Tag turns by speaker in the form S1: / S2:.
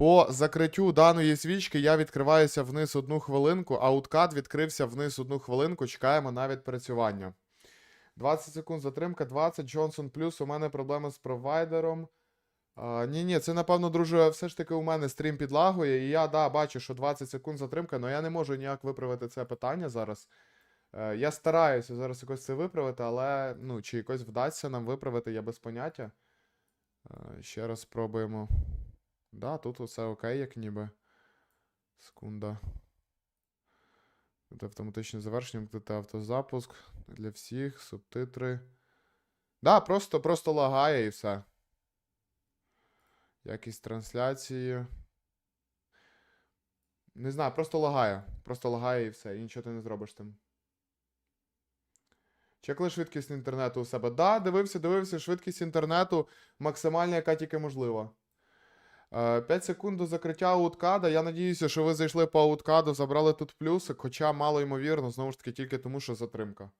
S1: По закриттю даної свічки я відкриваюся вниз одну хвилинку, а уткат відкрився вниз одну хвилинку. Чекаємо на відпрацювання. 20 секунд затримка, 20. Джонсон плюс. У мене проблеми з провайдером. Ні, ні, це напевно, друже, все ж таки у мене стрім підлагує, і я да, бачу, що 20 секунд затримка, але я не можу ніяк виправити це питання зараз. Е, я стараюся зараз якось це виправити, але ну, чи якось вдасться нам виправити, я без поняття. Е, ще раз спробуємо. Да, тут усе окей, як ніби. Секунда. Тут автоматичне завершення, тут автозапуск для всіх, субтитри. Да, просто, просто лагає і все. Якість трансляції. Не знаю, просто лагає. Просто лагає і все. І нічого ти не зробиш тим. Чекли швидкість інтернету у себе. Да, дивився, дивився, швидкість інтернету максимальна, яка тільки можлива. 5 секунд до закриття ауткада. Я надіюся, що ви зайшли по ауткаду, забрали тут плюсик, хоча мало ймовірно, знову ж таки, тільки тому, що затримка.